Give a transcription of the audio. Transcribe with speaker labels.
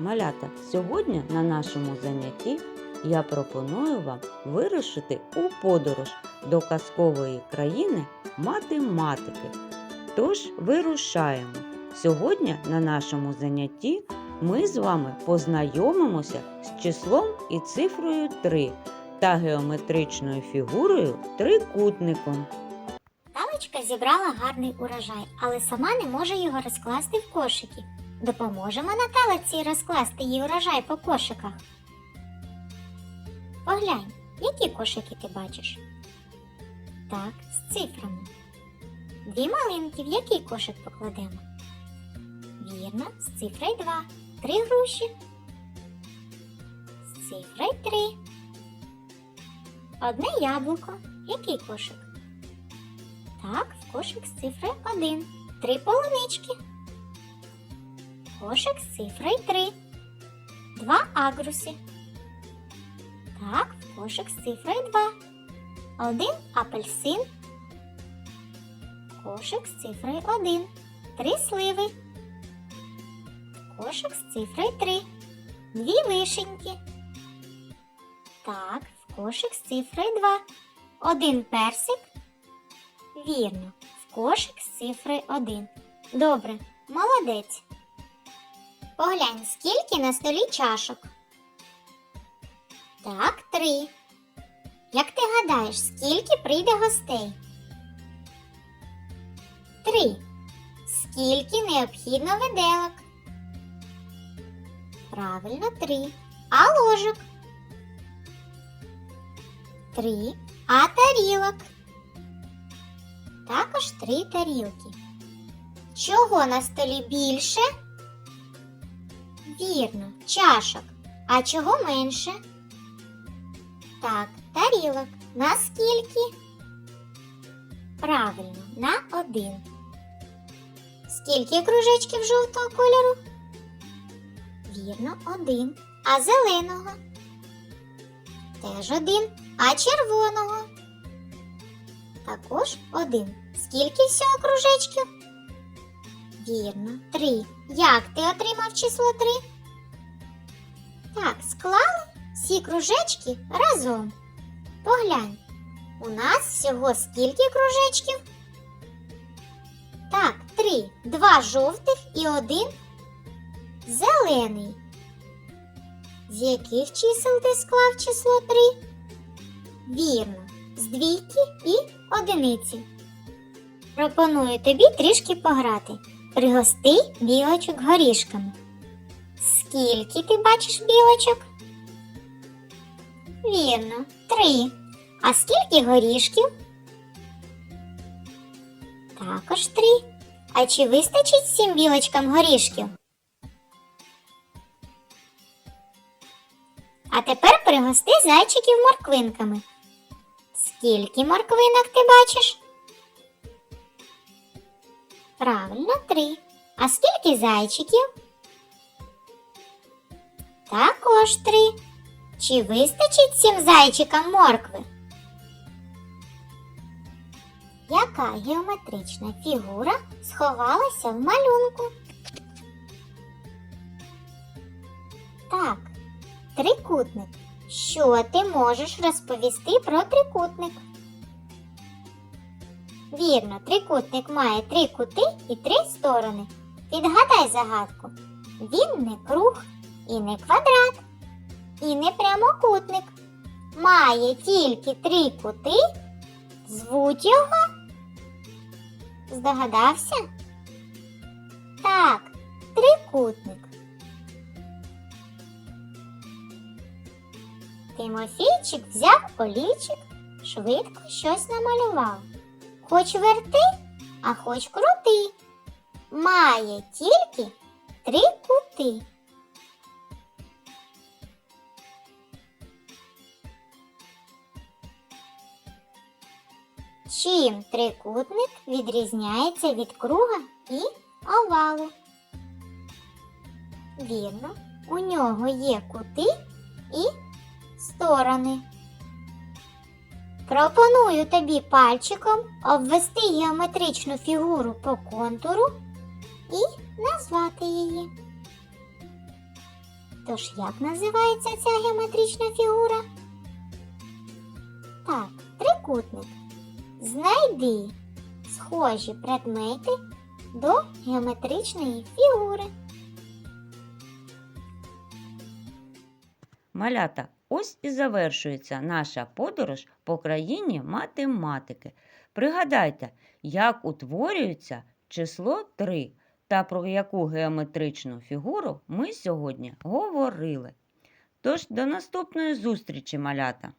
Speaker 1: Малята, сьогодні на нашому занятті я пропоную вам вирушити у подорож до казкової країни математики. Тож вирушаємо. Сьогодні на нашому занятті ми з вами познайомимося з числом і цифрою 3 та геометричною фігурою трикутником.
Speaker 2: Талочка зібрала гарний урожай, але сама не може його розкласти в кошики. Допоможемо Наталиці розкласти їй урожай по кошиках. Поглянь, які кошики ти бачиш? Так, з цифрами. Дві малинки, в який кошик покладемо? Вірно, з цифрою 2. Три груші. З цифрою 3. Одне яблуко. Який кошик? Так, в кошик з цифрою 1. Три полунички. Кошик з цифрою 3. Два агруси. Так, кошик з цифрою 2. Один апельсин. Кошик з цифрою 1. Три сливи. Кошик з цифрою 3. Дві вишеньки. Так, в кошик з цифрою 2. Один персик. Вірно, в кошик з цифрою 1. Добре, молодець. Поглянь, скільки на столі чашок. Так, три. Як ти гадаєш, скільки прийде гостей? Три. Скільки необхідно виделок? Правильно, три. А ложок? Три. А тарілок? Також три тарілки. Чого на столі більше? Вірно, чашок. А чого менше? Так, тарілок. На скільки? Правильно, на один. Скільки кружечків жовтого кольору? Вірно, один. А зеленого? Теж один. А червоного? Також один. Скільки всього кружечків? Вірно, три. Як ти отримав число три? Так, склали всі кружечки разом. Поглянь, у нас всього скільки кружечків? Так, три. Два жовтих і один зелений. З яких чисел ти склав число три? Вірно, з двійки і одиниці. Пропоную тобі трішки пограти. Пригости білочок горішками. Скільки ти бачиш білочок? Вірно, три. А скільки горішків? Також три. А чи вистачить всім білочкам горішків? А тепер пригости зайчиків морквинками. Скільки морквинок ти бачиш? Правильно, три. А скільки зайчиків? Також три. Чи вистачить цим зайчикам моркви? Яка геометрична фігура сховалася в малюнку? Так, трикутник. Що ти можеш розповісти про трикутник? Вірно, трикутник має три кути і три сторони. Підгадай загадку. Він не круг і не квадрат, і не прямокутник. Має тільки три кути. Звуть його. Здогадався? Так, трикутник. Тимофійчик взяв олівчик, швидко щось намалював. Хоч верти, а хоч крути. Має тільки три кути. Чим трикутник відрізняється від круга і овалу? Вірно, у нього є кути і сторони. Пропоную тобі пальчиком обвести геометричну фігуру по контуру і назвати її. Тож як називається ця геометрична фігура? Так, трикутник. Знайди схожі предмети до геометричної фігури.
Speaker 1: Малята, ось і завершується наша подорож по країні математики. Пригадайте, як утворюється число 3 та про яку геометричну фігуру ми сьогодні говорили. Тож до наступної зустрічі, малята!